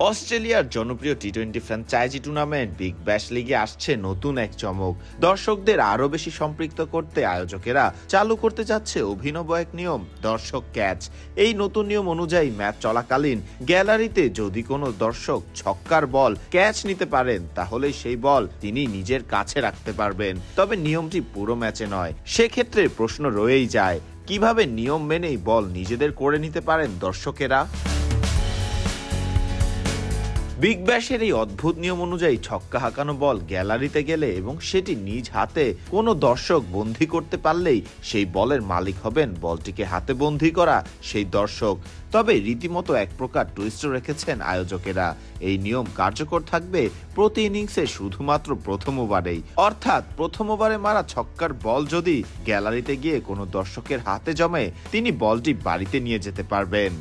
অস্ট্রেলিয়ার জনপ্রিয় T twenty franchise tournament big bash লিগে আসছে নতুন এক চমক। দর্শকদের আরও বেশি সম্পৃক্ত করতে আয়োজকেরা চালু করতে যাচ্ছে অভিনব এক নিয়ম, দর্শক ক্যাচ এই নতুন নিয়ম অনুযায়ী ম্যাচ চলাকালীন গ্যালারিতে যদি কোনো দর্শক ছক্কার বল ক্যাচ নিতে পারেন তাহলে সেই বল তিনি নিজের কাছে রাখতে পারবেন। তবে নিয়মটি পুরো ম্যাচে নয়, সেক্ষেত্রে প্রশ্ন রয়েই যায়, কীভাবে নিয়ম মেনেই বল নিজেদের করে নিতে পারেন দর্শকেরা? বিগ ব্যাশের এই অদ্ভুত নিয়ম অনুযায়ী ছক্কা হাঁকানো বল গ্যালারিতে গেলে এবং সেটি নিজ হাতে কোনো দর্শক বন্দি করতে পারলেই সেই বলের মালিক হবেন বলটিকে হাতে বন্দি করা সেই দর্শক। তবে রীতিমতো এক প্রকার টুইস্ট রেখেছেন আয়োজকেরা। এই নিয়ম কার্যকর থাকবে প্রতি ইনিংসে শুধুমাত্র প্রথম ওভারেই। অর্থাৎ প্রথম ওভারে মারা ছক্কার বল যদি গ্যালারিতে গিয়ে কোনো দর্শকের হাতে জমে, তিনি বলটি বাড়িতে নিয়ে যেতে পারবেন।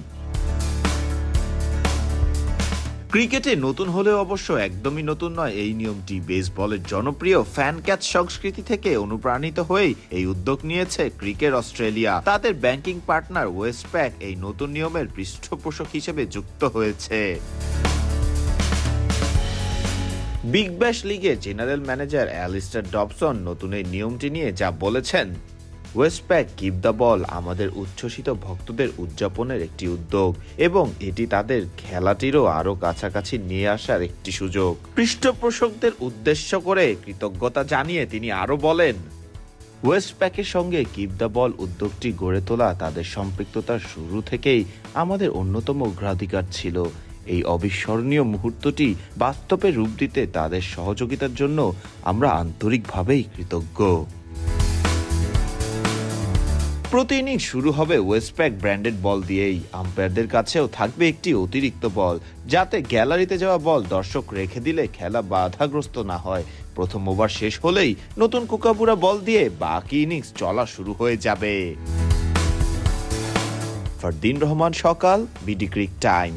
ক্রিকেটে নতুন হলেও অবশ্য একদমই নতুন নয়। এই নিয়মটি বেসবলের জনপ্রিয় ফ্যান ক্যাচ সংস্কৃতি থেকে অনুপ্রাণিত হয়েই এই উদ্যোগ নিয়েছে ক্রিকেট অস্ট্রেলিয়া। তাদের ব্যাংকিং পার্টনার ওয়েস্ট ওয়েস্টপ্যাক এই নতুন নিয়মের পৃষ্ঠপোষক হিসেবে যুক্ত হয়েছে। বিগ ব্যাশ লিগের জেনারেল ম্যানেজার অ্যালিস্টার ডবসন নতুন এই নিয়মটি নিয়ে যা বলেছেন। ওয়েস্টপ্যাক কিপ দ্য বল আমাদের উচ্ছ্বসিত ভক্তদের উদযাপনের একটি উদ্যোগ এবং এটি তাদের খেলাটিরও আরও কাছাকাছি নিয়ে আসার একটি সুযোগ। পৃষ্ঠপোষকদের উদ্দেশ্য করে কৃতজ্ঞতা জানিয়ে তিনি আরও বলেন ওয়েস্টপ্যাকের সঙ্গে কিপ দ্য বল উদ্যোগটি গড়ে তোলা তাদের সম্পৃক্ততার শুরু থেকেই আমাদের অন্যতম অগ্রাধিকার ছিল। এই অবিস্মরণীয় মুহূর্তটি বাস্তবে রূপ দিতে তাদের সহযোগিতার জন্য আমরা আন্তরিকভাবেই কৃতজ্ঞ। প্রতি ইনিংস শুরু হবে ওয়েস্টপ্যাক ব্র্যান্ডেড বল দিয়েই। আম্পায়ারদের কাছেও থাকবে একটি অতিরিক্ত বল যাতে গ্যালারিতে যাওয়া বল দর্শক রেখে দিলে খেলা বাধাগ্রস্ত না হয়। প্রথম ওভার শেষ হলেই নতুন কুকাবুরা বল দিয়ে বাকি ইনিংস চলা শুরু হয়ে যাবে। ফারদিন রহমান সকাল বিডি ক্রিক টাইম